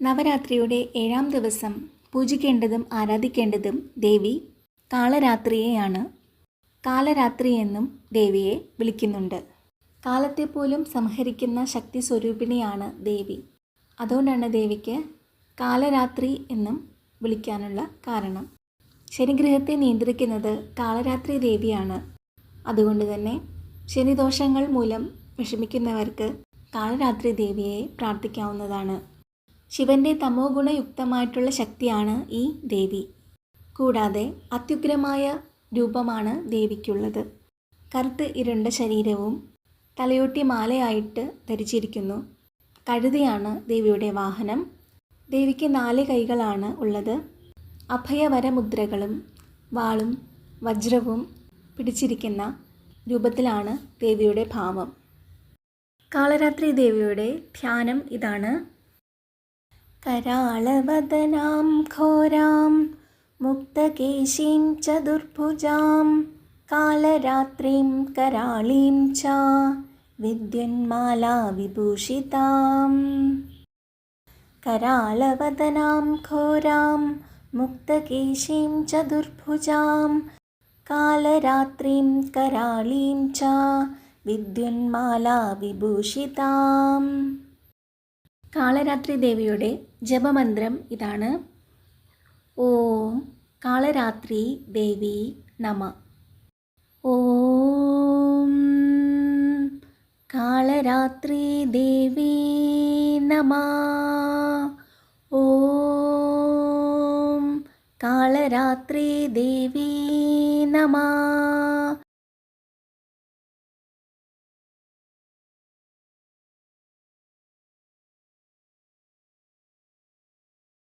നവരാത്രിയുടെ ഏഴാം ദിവസം പൂജിക്കേണ്ടതും ആരാധിക്കേണ്ടതും ദേവി കാളരാത്രിയെയാണ്. കാലരാത്രി എന്നും ദേവിയെ വിളിക്കുന്നുണ്ട്. കാലത്തെ പോലും സംഹരിക്കുന്ന ശക്തി സ്വരൂപിണിയാണ് ദേവി. അതുകൊണ്ടാണ് ദേവിക്ക് കാലരാത്രി എന്നും വിളിക്കാനുള്ള കാരണം. ശനിഗ്രഹത്തെ നിയന്ത്രിക്കുന്നത് കാളരാത്രി ദേവിയാണ്. അതുകൊണ്ട് തന്നെ ശനിദോഷങ്ങൾ മൂലം വിഷമിക്കുന്നവർക്ക് കാളരാത്രി ദേവിയെ പ്രാർത്ഥിക്കാവുന്നതാണ്. ശിവന്റെ തമോ ഗുണയുക്തമായിട്ടുള്ള ശക്തിയാണ് ഈ ദേവി. കൂടാതെ അത്യുഗ്രമായ രൂപമാണ് ദേവിക്കുള്ളത്. കറുത്ത് ഇരുണ്ട ശരീരവും തലയോട്ടി മാലയായിട്ട് ധരിച്ചിരിക്കുന്നു. കഴുതയാണ് ദേവിയുടെ വാഹനം. ദേവിക്ക് നാല് കൈകളാണ് ഉള്ളത്. അഭയവരമുദ്രകളും വാളും വജ്രവും പിടിച്ചിരിക്കുന്ന രൂപത്തിലാണ് ദേവിയുടെ ഭാവം. കാളരാത്രി ദേവിയുടെ ധ്യാനം ഇതാണ്. कराळवदनां घोरां मुक्तकेशीं चतुर्भुजां कालरात्रिं कराळीं च विद्युन्माला विभूषिताम् कराळवदनां घोरां मुक्तकेशीं चतुर्भुजां कालरात्रिं कराळीं च विद्युन्माला विभूषिताम् കാളരാത്രി ദേവിയുടെ ജപമന്ത്രം ഇതാണ്. ഓം കാളരാത്രി ദേവി നമ. ഓം കാളരാത്രി ദേവി നമ. ഓം കാളരാത്രി ദേവി നമ.